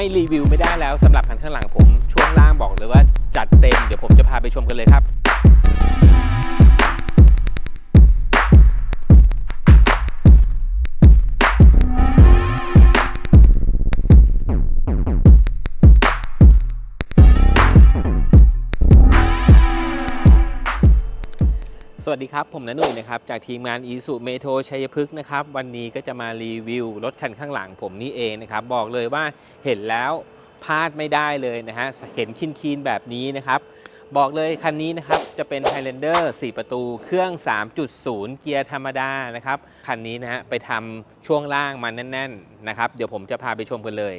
ไม่รีวิวไม่ได้แล้วสำหรับคันข้างหลังผม ช่วงล่างบอกเลยว่าจัดเต็มเดี๋ยวผมจะพาไปชมกันเลยครับ วัสดีครับ ผมนนุ่ยนะครับจากทีมงานอีสุเมโทรชัยพฤกษ์นะครับวันนี้ก็จะมารีวิวรถคันข้างหลังผมนี่เองนะครับบอกเลยว่าเห็นแล้วพลาดไม่ได้เลยนะฮะเห็นคินคีนแบบนี้นะครับบอกเลยคันนี้นะครับจะเป็น Highlander 4 ประตูเครื่อง 3.0 เกียร์ธรรมดานะครับคันนี้นะฮะไปทำช่วงล่างมาแน่นๆนะครับเดี๋ยวผมจะพาไปชมกันเลย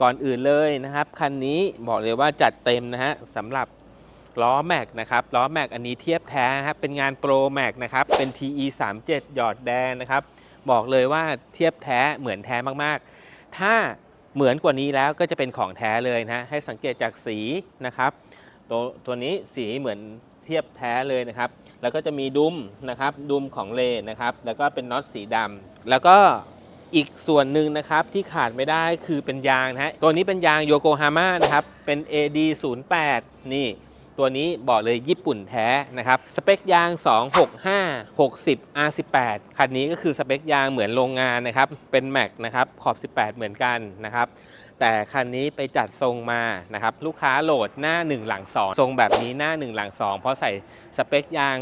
ก่อนอื่นเลยนะครับคันนี้บอกเลยว่าจัดเต็มนะฮะสำหรับ ล้อแม็กนะครับล้อแม็กอันนี้เทียบแท้นะครับเป็นงานโปรแม็กนะครับเป็น TE 3 7หยอดแดงนะครับบอกเลยว่าเทียบแท้เหมือนแท้มากๆ ถ้าเหมือนกว่านี้แล้วก็จะเป็นของแท้เลยนะให้สังเกตจากสีนะครับตัวตัวนี้สีเหมือนเทียบแท้เลยนะครับ แล้วก็จะมีดุมนะครับดุมของเลนะครับ แล้วก็เป็นน็อตสีดำแล้วก็อีกส่วนหนึ่งนะครับที่ขาดไม่ได้คือเป็นยางนะฮะตัวนี้เป็นยางโยโกฮาม่านะครับ เป็น AD 0 8นี่ ตัวนี้บอกเลยญี่ปุ่นแท้นะครับ สเปคยาง 265 60 R18 คันนี้ก็คือสเปคยางเหมือนโรงงานนะครับ เป็นแม็กนะครับ ขอบ 18 เหมือนกันนะครับ แต่คันนี้ไปจัดทรงมานะครับ ลูกค้าโหลดหน้า 1 หลัง 2 ทรงแบบนี้หน้า 1 หลัง 2 เพราะใส่สเปคยาง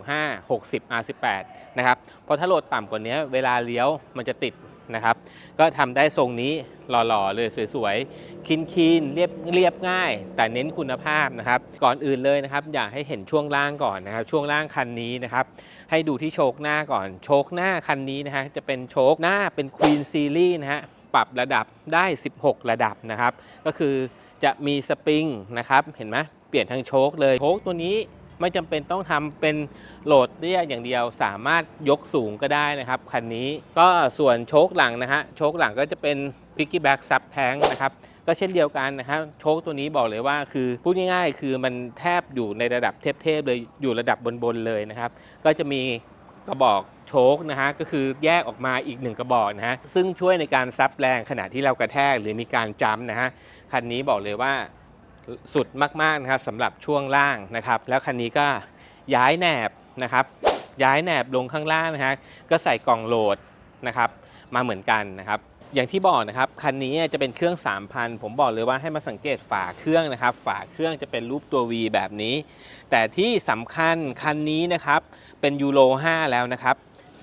265 60 R18 นะครับ เพราะถ้าโหลดต่ำกว่านี้เวลาเลี้ยวมันจะติด นะครับ ก็ทำได้ทรงนี้หล่อๆเลยสวยๆคินคีนๆเรียบเรียบง่าย แต่เน้นคุณภาพนะครับ ก่อนอื่นเลยนะครับ อยากให้เห็นช่วงล่างก่อนนะครับ ช่วงล่างคันนี้นะครับ ให้ดูที่โชคหน้าก่อน โชคหน้าคันนี้นะฮะจะเป็นโชคหน้าเป็น Queen Series นะฮะปรับระดับได้ 16 ระดับนะครับ ก็คือจะมีสปริงนะครับ เห็นไหมเปลี่ยนทั้งโชคเลยโชคตัวนี้ ไม่จำเป็นต้องทำเป็นโหลดเรียอย่างเดียว สามารถยกสูงก็ได้นะครับคันนี้ก็ส่วนโชคหลังนะฮะโชคหลังก็จะเป็น Piggyback Sub Tank นะครับก็เช่นเดียวกันนะครับโชคตัวนี้บอกเลยว่าคือพูดง่ายๆ คือมันแทบอยู่ในระดับเทพๆเลยอยู่ระดับบนๆเลยนะครับ ก็จะมีกระบอกโชคนะฮะก็คือแยกออกมาอีกหนึ่งกระบอกนะฮะซึ่งช่วยในการซับแรงขณะที่เรากระแทกหรือมีการจัมนะฮะคันนี้บอกเลยว่า สุดมากๆนะครับสำหรับช่วงล่างนะครับ แล้วคันนี้ก็ย้ายแหนบนะครับ ย้ายแหนบลงข้างล่างนะฮะก็ใส่กล่องโหลดนะครับ มาเหมือนกันนะครับ อย่างที่บอกนะครับคันนี้จะเป็นเครื่อง 3,000 ผมบอกเลยว่าให้มาสังเกตฝาเครื่องนะครับ ฝาเครื่องจะเป็นรูปตัว V แบบนี้ แต่ที่สำคัญคันนี้นะครับเป็นยูโร5 แล้วนะครับ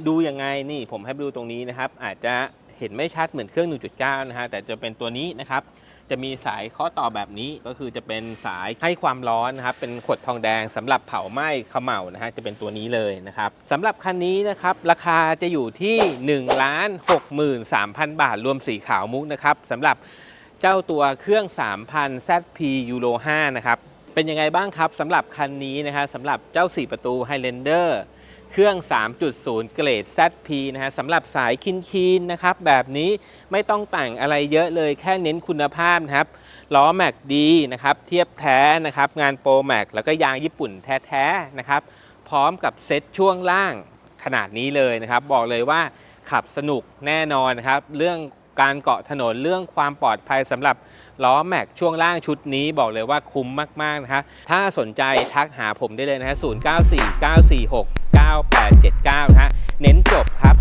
ดูยังไงนี่ผมให้ดูตรงนี้นะครับ อาจจะเห็นไม่ชัดเหมือนเครื่อง 1.9 นะฮะแต่จะเป็นตัวนี้นะครับ จะมีสายข้อต่อแบบนี้ก็คือจะเป็นสายให้ความร้อนนะครับเป็นขดทองแดงสำหรับเผาไหม้เขม่านะฮะจะเป็นตัวนี้เลยนะครับสำหรับคันนี้นะครับราคาจะอยู่ที่1ล้าน63,000 บาท รวมสีขาวมุกนะครับสำหรับเจ้าตัวเครื่อง 3,000 ZP Euro 5 นะครับ เป็นยังไงบ้างครับสำหรับคันนี้นะฮะสำหรับเจ้า 4 ประตู Highlander เครื่อง 3.0 เกรด ZP นะฮะสำหรับสายคินคีนนะครับ แบบนี้ไม่ต้องแต่งอะไรเยอะเลยแค่เน้นคุณภาพนะครับล้อแม็กดีนะครับ เทียบแท้นะครับ งานโปรแม็กแล้วก็ยางญี่ปุ่นแท้ๆนะครับ พร้อมกับเซ็ตช่วงล่างขนาดนี้เลยนะครับ บอกเลยว่าขับสนุกแน่นอนนะครับ เรื่องการเกาะถนนเรื่องความปลอดภัยสำหรับล้อแม็กช่วงล่างชุดนี้บอกเลยว่าคุ้มมาก ๆ นะครับถ้าสนใจทักหาผมได้เลยนะฮะ 9879 นะฮะ เน้นจบครับ